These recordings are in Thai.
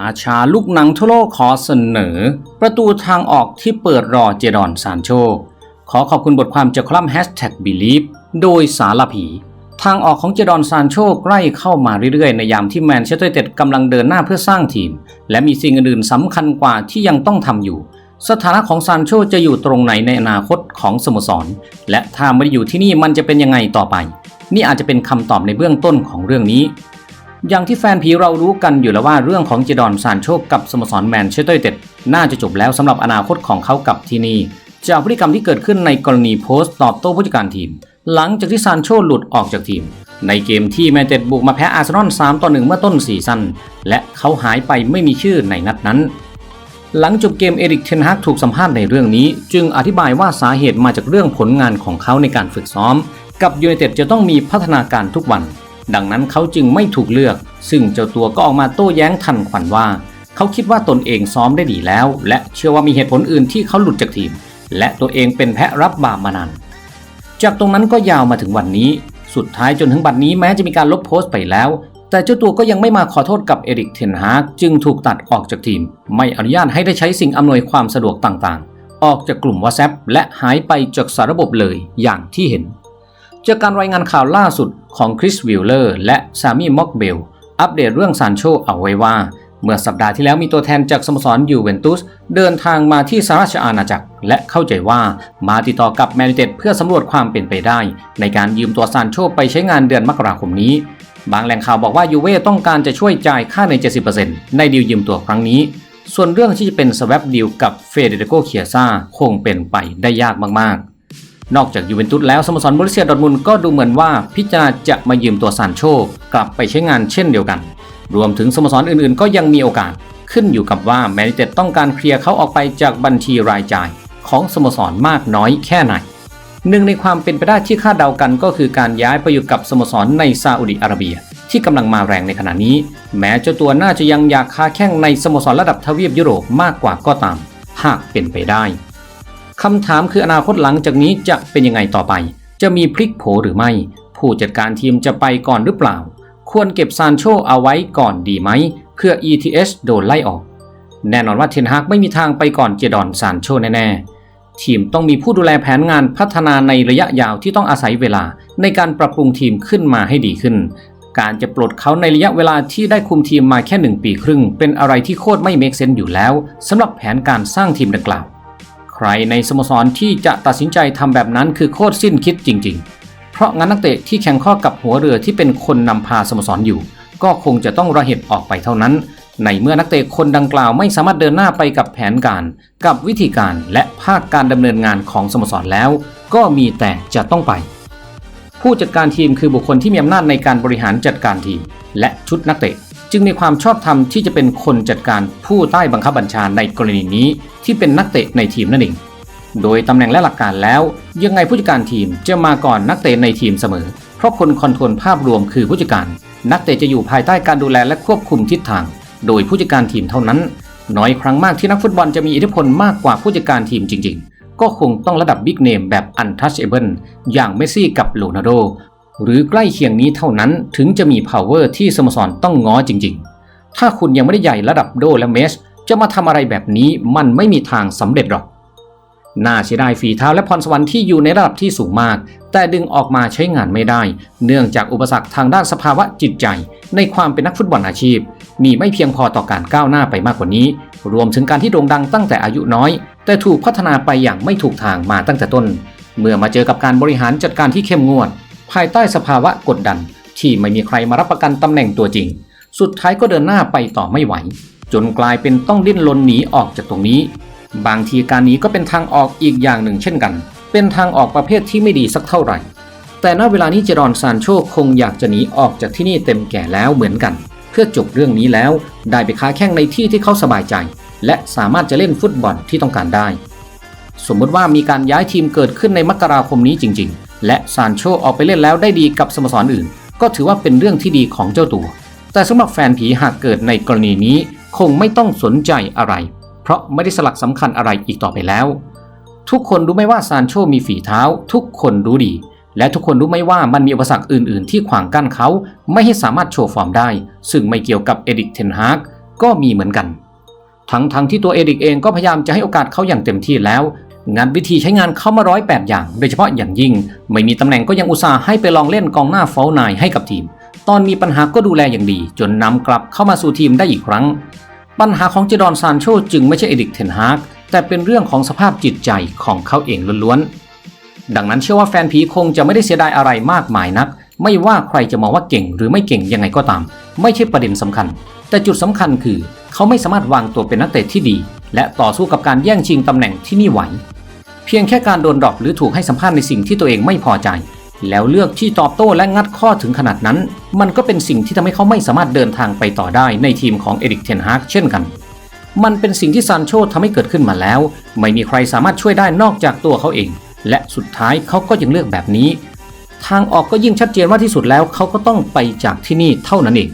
ราชาลูกหนังทั่วโลกขอเสนอ ประตูทางออกที่เปิดรอเจดอนซานโช ขอขอบคุณบทความจากคลัม Hashtag Believe โดยสารผี ทางออกของเจดอนซานโชใกล้เข้ามาเรื่อยๆ ในยามที่แมนเชสเตอร์เต็ดกำลังเดินหน้าเพื่อสร้างทีม และมีสิ่งอื่นๆสำคัญกว่าที่ยังต้องทำอยู่ สถานะของซานโชจะอยู่ตรงไหนในอนาคตของสโมสร และถ้าไม่ได้อยู่ที่นี่มันจะเป็นยังไงต่อไป นี่อาจจะเป็นคำตอบในเบื้องต้นของเรื่องนี้ อย่างที่แฟนผีเรารู้กันอยู่แล้วว่าเรื่องของเจดอนซานโชกับสโมสรแมนเชสเตอร์เต็ดน่าจะจบแล้วสำหรับอนาคตของเขากับที่นี่ จากพฤติกรรมที่เกิดขึ้นในกรณีโพสต์ตอบโต้ผู้จัดการทีม หลังจากที่ซานโชหลุดออกจากทีม ในเกมที่แมนเต็ดบุกมาแพ้อาร์เซนอล3ต่อ1เมื่อต้นซีซั่นและเขาหายไปไม่มีชื่อในนัดนั้น หลังจบเกมเอริกเทนฮากถูกสัมภาษณ์ในเรื่องนี้ จึงอธิบายว่าสาเหตุมาจากเรื่องผลงานของเขาในการฝึกซ้อม กับยูไนเต็ดจะต้องมีพัฒนาการทุกวัน ดังนั้นเขาจึงไม่ถูกเลือก ซึ่งเจ้าตัวก็ออกมาโต้แย้งทันควันว่า เขาคิดว่าตนเองซ้อมได้ดีแล้ว และเชื่อว่ามีเหตุผลอื่นที่เขาหลุดจากทีม และตัวเองเป็นแพะรับบาปมานานจากตรงนั้นก็ยาวมาถึงวันนี้ สุดท้ายจนถึงบัดนี้แม้จะมีการลบโพสต์ไปแล้ว แต่เจ้าตัวก็ยังไม่มาขอโทษกับเอริกเทนฮากจึงถูกตัดออกจากทีม ไม่อนุญาตให้ได้ใช้สิ่งอำนวยความสะดวกต่างๆ ออกจากกลุ่ม WhatsApp และหายไปจากสารระบบเลยอย่างที่เห็น จากการรายงานข่าวล่าสุดของคริสวิลเลอร์และซามีม็อกเบล อัปเดตเรื่องซานโชเอาไว้ว่า เมื่อสัปดาห์ที่แล้วมีตัวแทนจากสโมสรยูเวนตุสเดินทางมาที่สหราชอาณาจักร และเข้าใจว่ามาติดต่อกับแมนยูเตดเพื่อสำรวจความเป็นไปได้ ในการยืมตัวซานโชไปใช้งานเดือนมกราคมนี้ บางแหล่งข่าวบอกว่ายูเว่ต้องการจะช่วยจ่ายค่าใน 70%ในดีลยืมตัวครั้งนี้ส่วนเรื่องที่จะเป็นสว a ปดีลกับเฟเดริโกเคียซาคงเป็นไปได้ยากมากๆ นอกจากยูเวนตุสแล้วสโมสรบริเซียดอทมุนก็ดูเหมือนว่าพิจารณาจะมายืมตัวซานโชกลับไปใช้งานเช่นเดียวกัน รวมถึงสโมสรอื่นๆ ก็ยังมีโอกาส ขึ้นอยู่กับว่าแมนยูไนเต็ดต้องการเคลียร์เขาออกไปจากบัญชีรายจ่าย ของสโมสรมากน้อยแค่ไหนหนึ่งในความเป็นไปได้ที่คาดเดากันก็คือการย้ายไปอยู่กับสโมสรในซาอุดิอาระเบีย ที่กำลังมาแรงในขณะนี้ แม้เจ้าตัวน่าจะยังอยากค้าแข่งในสโมสรระดับทวีปยุโรปมากกว่าก็ตาม หากเป็นไปได้ คำถามคืออนาคตหลังจากนี้จะเป็นยังไงต่อไป จะมีพลิกโผหรือไม่ ผู้จัดการทีมจะไปก่อนหรือเปล่า ควรเก็บซานโชเอาไว้ก่อนดีไหมเพื่อ ETS โดนไล่ออก แน่นอนว่าเทนฮากไม่มีทางไปก่อนเจดอนซานโชแน่ๆ ทีมต้องมีผู้ดูแลแผนงานพัฒนาในระยะยาวที่ต้องอาศัยเวลา ในการปรับปรุงทีมขึ้นมาให้ดีขึ้น การจะปลดเขาในระยะเวลาที่ได้คุมทีมมาแค่หนึ่งปีครึ่ง เป็นอะไรที่โคตรไม่เมกเซนอยู่แล้วสำหรับแผนการสร้างทีมดังกล่าว รในสโมสรที่จะตัดสินใจทำแบบนั้นคือโคตรสิ้นคิดจริง ๆ เพราะงั้นนักเตะที่แข่งข้อกับหัวเรือที่เป็นคนนำพาสโมสรอยู่ ก็คงจะต้องระเหตุออกไปเท่านั้น ในเมื่อนักเตะคนดังกล่าวไม่สามารถเดินหน้าไปกับแผนการ กับวิธีการและภาคการดำเนินงานของสโมสรแล้ว ก็มีแต่จะต้องไป ผู้จัดการทีมคือบุคคลที่มีอำนาจในการบริหารจัดการทีม และชุดนักเตะ จึงมีความชอบธรรมที่จะเป็นคนจัดการผู้ใต้บังคับบัญชาในกรณีนี้ที่เป็นนักเตะในทีมนั่นเอง โดยตำแหน่งและหลักการแล้ว ยังไงผู้จัดการทีมจะมาก่อนนักเตะในทีมเสมอ เพราะคนคอนโทรลภาพรวมคือผู้จัดการ นักเตะจะอยู่ภายใต้การดูแลและควบคุมทิศทาง โดยผู้จัดการทีมเท่านั้น น้อยครั้งมากที่นักฟุตบอลจะมีอิทธิพลมากกว่าผู้จัดการทีมจริง ๆ ก็คงต้องระดับบิ๊กเนมแบบ untouchable อย่างเมสซี่กับโรนัลโด หรือใกล้เคียงนี้เท่านั้นถึงจะมี power ที่สโมสรต้องง้อจริงๆ ถ้าคุณยังไม่ได้ใหญ่ระดับโดและเมสจะมาทำอะไรแบบนี้มันไม่มีทางสำเร็จหรอก น่าเสียดายฝีเท้าและพรสวรรค์ที่อยู่ในระดับที่สูงมาก แต่ดึงออกมาใช้งานไม่ได้ เนื่องจากอุปสรรคทางด้านสภาวะจิตใจ ในความเป็นนักฟุตบอลอาชีพ มีไม่เพียงพอต่อการก้าวหน้าไปมากกว่านี้ รวมถึงการที่โด่งดังตั้งแต่อายุน้อย แต่ถูกพัฒนาไปอย่างไม่ถูกทางมาตั้งแต่ต้น เมื่อมาเจอกับการบริหารจัดการที่เข้มงวด ภายใต้สภาวะกดดัน ที่ไม่มีใครมารับประกันตำแหน่งตัวจริง สุดท้ายก็เดินหน้าไปต่อไม่ไหว จนกลายเป็นต้องดิ้นรนหนีออกจากตรงนี้ บางทีการหนีก็เป็นทางออกอีกอย่างหนึ่งเช่นกัน เป็นทางออกประเภทที่ไม่ดีสักเท่าไหร่ แต่ณเวลานี้เจรอนซานโชคงอยากจะหนีออกจากที่นี่เต็มแก่แล้วเหมือนกัน เพื่อจบเรื่องนี้แล้ว ได้ไปค้าแข่งในที่ที่เขาสบายใจ และสามารถจะเล่นฟุตบอลที่ต้องการได้ สมมติว่ามีการย้ายทีมเกิดขึ้นในมกราคมนี้จริง ๆ และซานโชออกไปเล่นแล้วได้ดีกับสโมสรอื่น ก็ถือว่าเป็นเรื่องที่ดีของเจ้าตัว แต่สำหรับแฟนผีหากเกิดในกรณีนี้คงไม่ต้องสนใจอะไร เพราะไม่ได้สลักสำคัญอะไรอีกต่อไปแล้ว ทุกคนรู้ไหมว่าซานโชมีฝีเท้า ทุกคนรู้ดี และทุกคนรู้ไหมว่ามันมีอุปสรรคอื่น ๆ ที่ขวางกั้นเขา ไม่ให้สามารถโชว์ฟอร์มได้ ซึ่งไม่เกี่ยวกับเอดิกเทนฮากก็มีเหมือนกันทั้งทั้งที่ตัวเอริกเองก็พยายามจะให้โอกาสเขาอย่างเต็มที่แล้ว งานวิธีใช้งานเข้ามาร้อยแปดอย่าง โดยเฉพาะอย่างยิ่ง ไม่มีตำแหน่งก็ยังอุตส่าห์ให้ไปลองเล่นกองหน้าเฟลนายให้กับทีม ตอนมีปัญหาก็ดูแลอย่างดี จนนำกลับเข้ามาสู่ทีมได้อีกครั้ง ปัญหาของเจดอนซานโชจึงไม่ใช่เอริกเทนฮากแต่เป็นเรื่องของสภาพจิตใจของเขาเองล้วนๆดังนั้นเชื่อว่าแฟนผีคงจะไม่ได้เสียดายอะไรมากมายนัก ไม่ว่าใครจะมองว่าเก่งหรือไม่เก่งยังไงก็ตาม ไม่ใช่ประเด็นสำคัญ แต่จุดสำคัญคือ เขาไม่สามารถวางตัวเป็นนักเตะที่ดี และต่อสู้กับการแย่งชิงตำแหน่งที่นี่ไหว เพียงแค่การโดนดรอปหรือถูกให้สัมภาษณ์ในสิ่งที่ตัวเองไม่พอใจ แล้วเลือกที่ตอบโต้และงัดข้อถึงขนาดนั้น มันก็เป็นสิ่งที่ทำให้เขาไม่สามารถเดินทางไปต่อได้ในทีมของเอริกเทนฮากเช่นกัน มันเป็นสิ่งที่ซานโชทำให้เกิดขึ้นมาแล้ว ไม่มีใครสามารถช่วยได้นอกจากตัวเขาเอง และสุดท้ายเขาก็ยังเลือกแบบนี้ ทางออกก็ยิ่งชัดเจนว่าที่สุดแล้วเขาก็ต้องไปจากที่นี่เท่านั้นเอง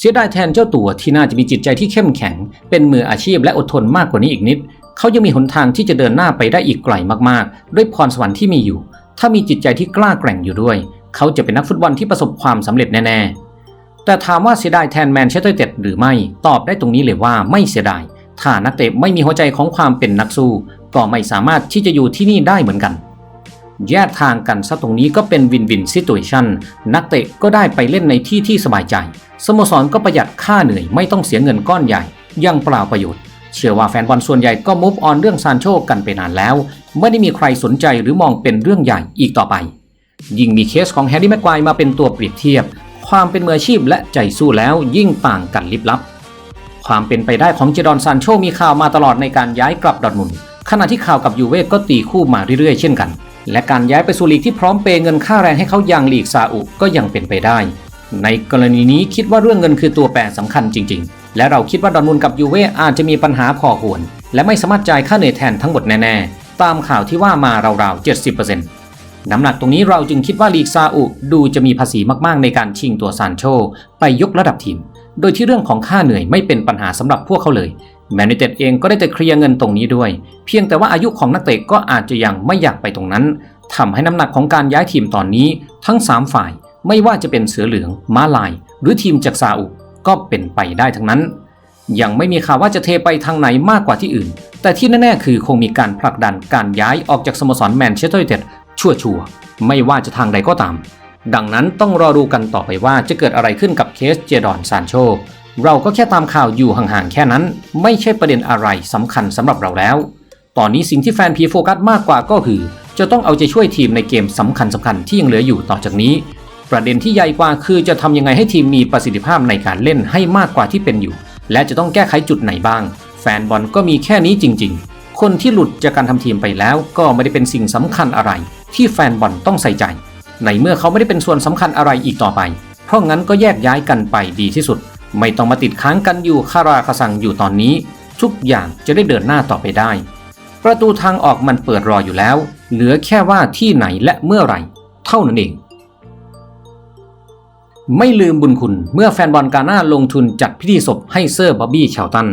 เสียดายแทนเจ้าตัวที่น่าจะมีจิตใจที่เข้มแข็ง เป็นมืออาชีพและอดทนมากกว่านี้อีกนิด เขายังมีหนทางที่จะเดินหน้าไปได้อีกไกลมากๆ ด้วยพรสวรรค์ที่มีอยู่ ถ้ามีจิตใจที่กล้าแกร่งอยู่ด้วย เขาจะเป็นนักฟุตบอลที่ประสบความสำเร็จแน่ๆ แต่ถามว่าเสียดายแทนแมนเชสเตอร์เต็ดหรือไม่ตอบได้ตรงนี้เลยว่าไม่เสียดายถ้านักเตะไม่มีหัวใจของความเป็นนักสู้ ก็ไม่สามารถที่จะอยู่ที่นี่ได้เหมือนกัน แยกทางกันซะตรงนี้ก็เป็นวินวินซิตูเอชันนักเตะก็ได้ไปเล่นในที่ที่สบายใจ สโมสรก็ประหยัดค่าเหนื่อยไม่ต้องเสียเงินก้อนใหญ่ยังเปล่าประโยชน์ เชื่อว่าแฟนบอลส่วนใหญ่ก็มุฟออนเรื่องซานโชกันไปนานแล้ว ไม่ได้มีใครสนใจหรือมองเป็นเรื่องใหญ่อีกต่อไป ยิ่งมีเคสของแฮร์รี่แม็กควมาเป็นตัวเปรียบเทียบ ความเป็นมืออาชีพและใจสู้แล้วยิ่งต่างกันลิบลับ ความเป็นไปได้ของเจดอนซานโชมีข่าวมาตลอดในการย้ายกลับดอร์ทมุนขณะที่ข่าวกับยูเว่ก็ตีคู่มาเรื่อยๆเช่นกัน และการย้ายไปสู่ลีกที่พร้อมเปย์เงินค่าแรงให้เขาอย่างลีกซาอุก็ยังเป็นไปได้ ในกรณีนี้คิดว่าเรื่องเงินคือตัวแปรสำคัญจริง ๆ และเราคิดว่าดอร์ทมุนกับยูเว่อาจจะมีปัญหาพอควรและไม่สามารถจ่ายค่าเหนื่อยแทนทั้งหมดแน่ๆ ตามข่าวที่ว่ามาราวๆ 70%น้ำหนักตรงนี้เราจึงคิดว่าลีกซาอุดูจะมีภาษีมากๆ ในการชิงตัวซานโช ไปยกระดับทีม โดยที่เรื่องของค่าเหนื่อยไม่เป็นปัญหาสำหรับพวกเขาเลย แมนยูเต็ดเองก็ได้แต่เคลียร์เงินตรงนี้ด้วย เพียงแต่ว่าอายุของนักเตะก็อาจจะยังไม่อยากไปตรงนั้นทำให้น้ำหนักของการย้ายทีมตอนนี้ทั้ง 3 ฝ่าย ไม่ว่าจะเป็นเสือเหลือง ม้าลาย หรือทีมจากซาอุก็เป็นไปได้ทั้งนั้น ยังไม่มีข่าวว่าจะเทไปทางไหนมากกว่าที่อื่น แต่ที่แน่ๆคือคงมีการผลักดันการย้ายออกจากสโมสรแมนเชสเตอร์ยูไนเต็ดชั่วชัวร์ไม่ว่าจะทางใดก็ตาม ดังนั้นต้องรอดูกันต่อไปว่าจะเกิดอะไรขึ้นกับเคสเจดอนซานโช เราก็แค่ตามข่าวอยู่ห่างๆแค่นั้น ไม่ใช่ประเด็นอะไรสำคัญสำหรับเราแล้ว ตอนนี้สิ่งที่แฟนพีโฟกัสมากกว่าก็คือ จะต้องเอาใจช่วยทีมในเกมสำคัญสำคัญที่ยังเหลืออยู่ต่อจากนี้ ประเด็นที่ใหญ่กว่าคือจะทำยังไงให้ทีมมีประสิทธิภาพในการเล่นให้มากกว่าที่เป็นอยู่ และจะต้องแก้ไขจุดไหนบ้าง แฟนบอลก็มีแค่นี้จริง ๆ คนที่หลุดจากการทำทีมไปแล้ว ก็ไม่ได้เป็นสิ่งสำคัญอะไร ที่แฟนบอลต้องใส่ใจ ในเมื่อเขาไม่ได้เป็นส่วนสำคัญอะไรอีกต่อไป เพราะงั้นก็แยกย้ายกันไปดีที่สุด ไม่ต้องมาติดค้างกันอยู่คาราคาซังอยู่ตอนนี้ ทุกอย่างจะได้เดินหน้าต่อไปได้ ประตูทางออกมันเปิดรออยู่แล้ว เหลือแค่ว่าที่ไหนและเมื่อไหร่ เท่านั้นเอง ไม่ลืมบุญคุณเมื่อแฟนบอลกาหน้าลงทุนจัดพิธีศพให้เซอร์บ๊อบบี้ชาตัน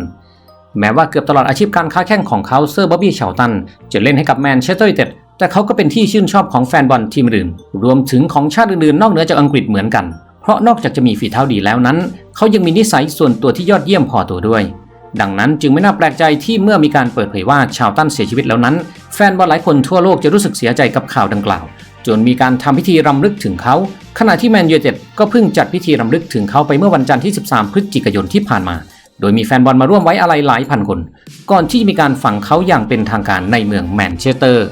แม้ว่าเกือบตลอดอาชีพการค้าแข่งของเขาเซอร์บ๊อบบี้ชาตันจะเล่นให้กับแมนเชสเตอร์ยูไนเต็ดแต่เขาก็เป็นที่ชื่นชอบของแฟนบอลทีมอื่น รวมถึงของชาติอื่นๆนอกเหนือจากอังกฤษเหมือนกัน เพราะนอกจากจะมีฝีเท้าดีแล้วนั้น เขายังมีนิสัยส่วนตัวที่ยอดเยี่ยมพอตัวด้วย ดังนั้นจึงไม่น่าแปลกใจที่เมื่อมีการเปิดเผยว่าชาวตันเสียชีวิตแล้วนั้น แฟนบอลหลายคนทั่วโลกจะรู้สึกเสียใจกับข่าวดังกล่าว จนมีการทำพิธีรำลึกถึงเขา ขณะที่แมนยูเต็ดก็เพิ่งจัดพิธีรำลึกถึงเขาไปเมื่อวันจันทร์ที่ 13 พฤศจิกายนที่ผ่านมาโดยมีแฟนบอลมาร่วมไว้อาลัยหลายพันคน ก่อนที่จะมีการฝังเขาอย่างเป็นทางการในเมืองแมนเชสเตอร์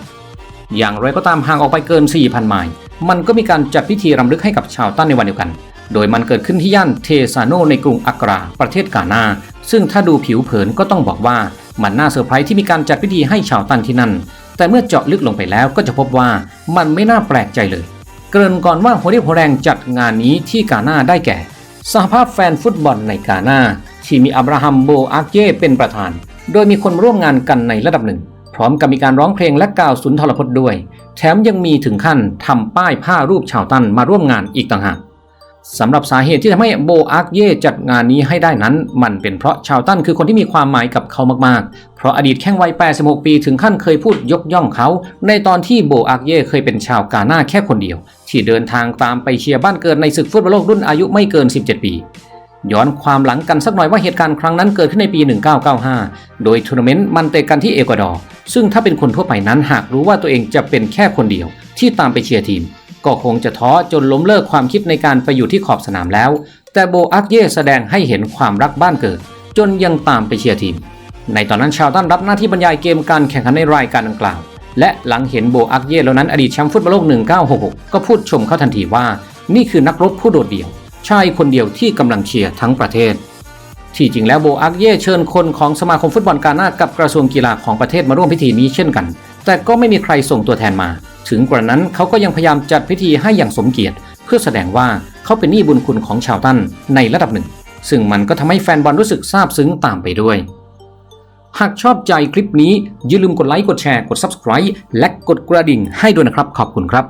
อย่างไรก็ตามห่างออกไปเกิน 4,000 ไมล์ มันก็มีการจัดพิธีรำลึกให้กับชาวตันในวันเดียวกัน โดยมันเกิดขึ้นที่ย่านเทซาโนในกรุงอักรา ประเทศกานาซึ่งถ้าดูผิวเผินก็ต้องบอกว่ามันน่าเซอร์ไพรส์ที่มีการจัดพิธีให้ชาวตันที่นั่น แต่เมื่อเจาะลึกลงไปแล้วก็จะพบว่ามันไม่น่าแปลกใจเลย เกริ่นก่อนว่าหัวเรี่ยวหัวแรงจัดงานนี้ที่กานาได้แก่ สหภาพแฟนฟุตบอลในกานาที่มีอับราฮัมโบอาเย่เป็นประธาน โดยมีคนร่วมงานกันในระดับหนึ่ง พร้อมกับมีการร้องเพลงและกล่าวสุนทรพจน์ด้วย แถมยังมีถึงขั้นทำป้ายผ้ารูปชาวตันมาร่วมงานอีกต่างหากสำหรับสาเหตุที่ทำให้โบอาร์เย่จัดงานนี้ให้ได้นั้น มันเป็นเพราะชาวตันคือคนที่มีความหมายกับเขามากๆ เพราะอดีตแข้งวัย 86 ปีถึงขั้นเคยพูดยกย่องเขา ในตอนที่โบอาร์เย่เคยเป็นชาวกาหน้าแค่คนเดียว ที่เดินทางตามไปเชียร์บ้านเกิดในศึกฟุตบอลโลกรุ่นอายุไม่เกิน 17 ปี ย้อนความหลังกันสักหน่อยว่าเหตุการณ์ครั้งนั้นเกิดขึ้นในปี 1995 โดยทัวร์นาเมนต์มันเตะกันที่เอกวาดอร์ ซึ่งถ้าเป็นคนทั่วไปนั้นหากรู้ว่าตัวเองจะเป็นแค่คนเดียว ที่ตามไปเชียร์ทีม ก็คงจะท้อจนล้มเลิกความคิดในการไปอยู่ที่ขอบสนามแล้ว แต่โบอักเย่แสดงให้เห็นความรักบ้านเกิด จนยังตามไปเชียร์ทีม ในตอนนั้นชาวตันรับหน้าที่บรรยายเกมการแข่งขันในรายการดังกล่าว และหลังเห็นโบอักเย่แล้วนั้นอดีตแชมป์ฟุตบอลโลก 1966 ก็พูดชมเขาทันทีว่า นี่คือนักรบผู้โดดเดี่ยว ชายคนเดียวที่กำลังเชียร์ทั้งประเทศ ที่จริงแล้วโบอักเย่เชิญคนของสมาคมฟุตบอลกาหน้ากับกระทรวงกีฬาของประเทศมาร่วมพิธีนี้เช่นกัน แต่ก็ไม่มีใครส่งตัวแทนมา ถึงกระนั้นเขาก็ยังพยายามจัดพิธีให้อย่างสมเกียรติ เพื่อแสดงว่าเขาเป็นหนี้บุญคุณของชาวตันในระดับหนึ่ง ซึ่งมันก็ทำให้แฟนบอลรู้สึกซาบซึ้งตามไปด้วยหากชอบใจคลิปนี้อย่าลืมกดไลค์ กดแชร์ กด Subscribe และกดกระดิ่งให้ด้วยนะครับ ขอบคุณครับ